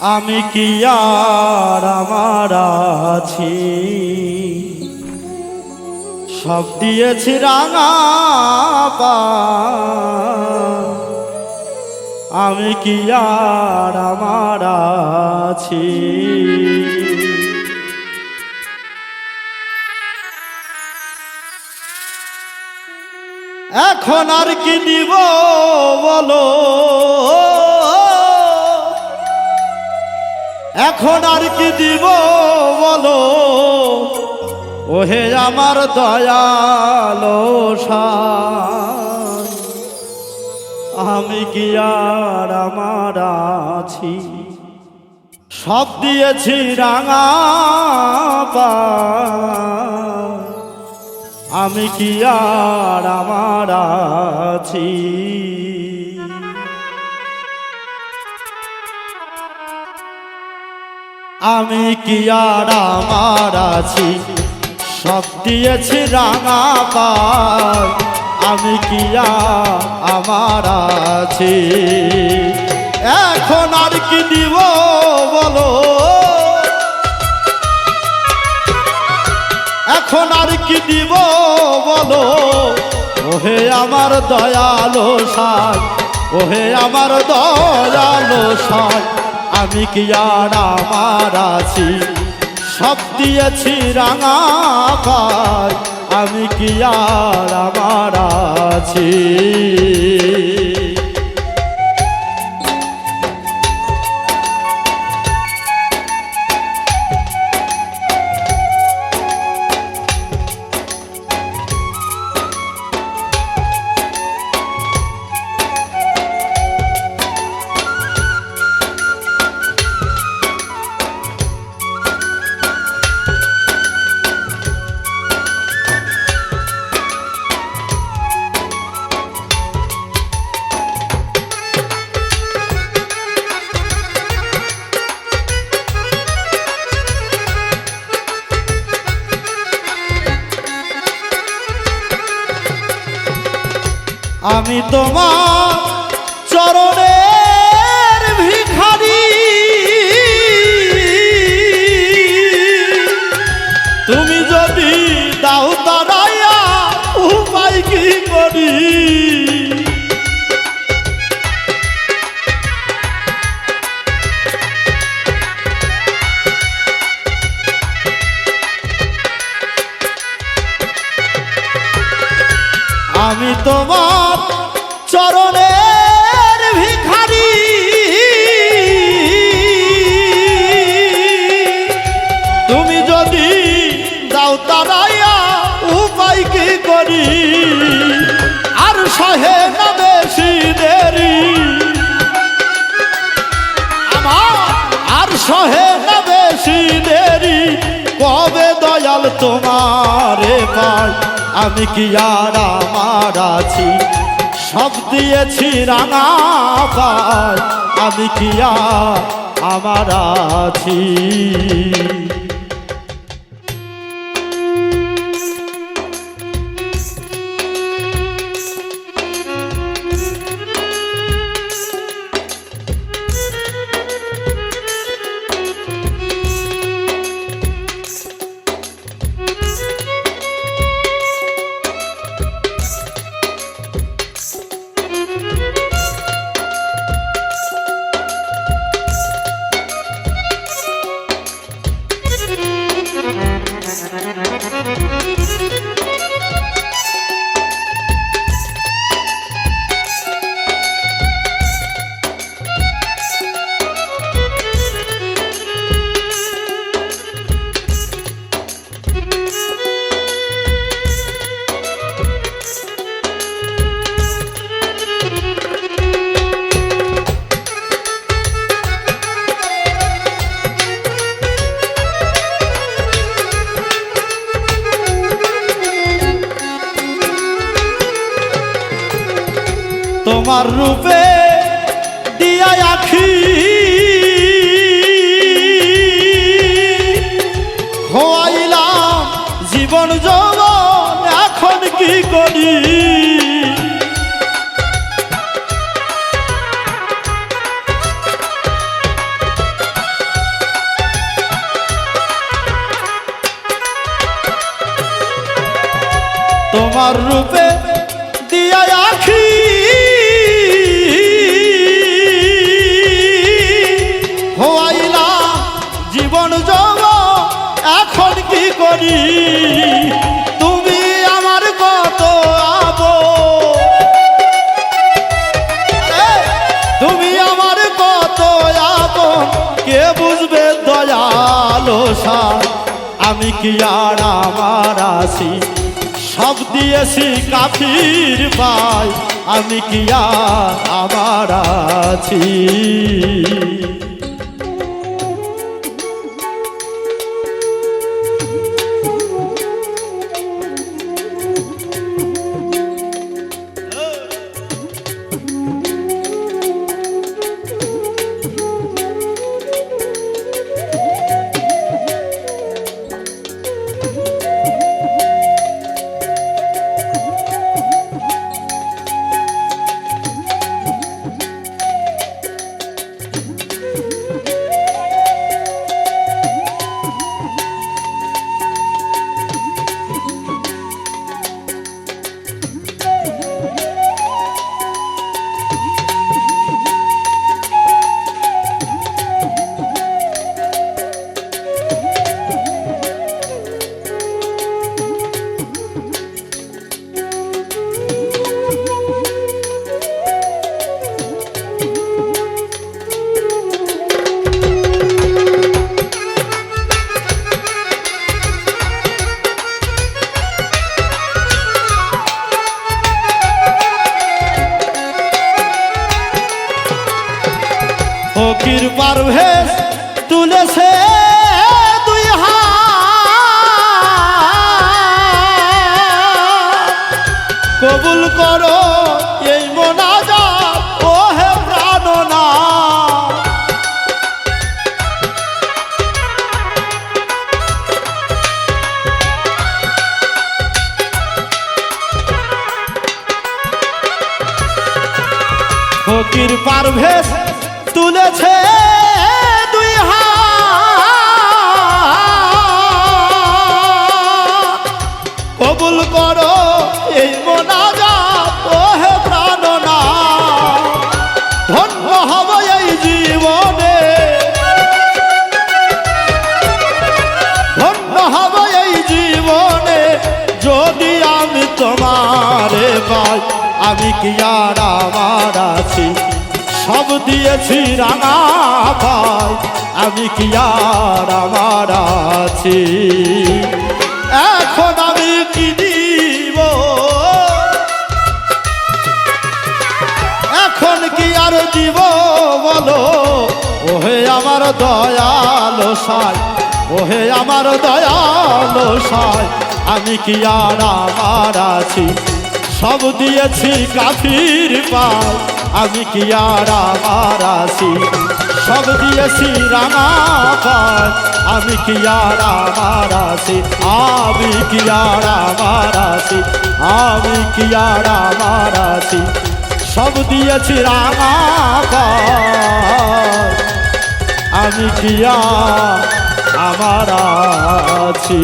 আমি কি আর আমার আছি? সব দিয়েছি রাঙা। আমি কি আর আমার আছি? এখন আর কি দিব বলো? এখন আর কি দিব বলো ওহে আমার দয়ালো। আমি কি আর আমার আছি সব দিয়েছি রাঙা পান। আমি কি আর আমার আছি আমি কি আর আমার আছি? সব দিয়েছি রাঙা পার আমি কি আমার আছি? এখন আর কি দিব বলো? এখন আর কি দিব বলো? ওহে আমার দয়ালো সাই ওহে আমার দয়ালো সাই আমি কি আর আমার আছি? সব দিয়েছি রাঙা আমি কি আর আমার আছি? আমি তোমার চরণের ভিখারি। তুমি যদি দাও তারাইয়া উপায় কি করি? আমি তোমার চরণের ভিখারি। তুমি যদি দাও তারাইয়া, উপায় কি করি? আর সহে না বেশি দেরি। আমার আর সহে না বেশি দেরি। কবে দয়াল তোমারে পাই? আমি কি আর আমার আছি? সব দিয়েছি পাই আমি কি আমার আছি? তোমার রূপে দিয়া আখি। খোয়াইলাম জীবন যৌবন এখন কি করি? তোমার রূপে করি তুমি আমার কত আবো। তুমি আমার কত আপন, কে বুঝবে দয়ালো আমি কি আর আমার আছি? সব দিয়েছি কাফির ভাই, আমি কি আর আমার আছি? ফকির পারভেজ তুলেছে দুই কবুল করো এই মোনাজাত ও হে প্রাণনা। ফকির পারভেজ তুলেছে দুই হাত। কবুল করো এই মোনাজাত ও হে প্রাণনা। ধন্য হব এই জীবনে। ধন্য হব এই জীবনে, যদি আমি তোমারে পাই, আমি কি আর আমার আছি? সব দিয়েছি রাঙা পাই আমি কি আর আমার আছি? এখন আমি কি দিব? এখন কি আর দিব বলো? ওহে আমার দয়ালো সাই, ওহে আমার দয়ালো সাই, আমি কি আর আমার আছি? সব দিয়েছি কাফির পাই। আমি কি আর আমার আছি? সব দিয়েছি রাঙা আমি কি আর আমার আছি? আমি কি আর আমার আছি? আমি কি আর আমার আছি? সব দিয়েছি রাঙা আমি কিয়া আমার আছি?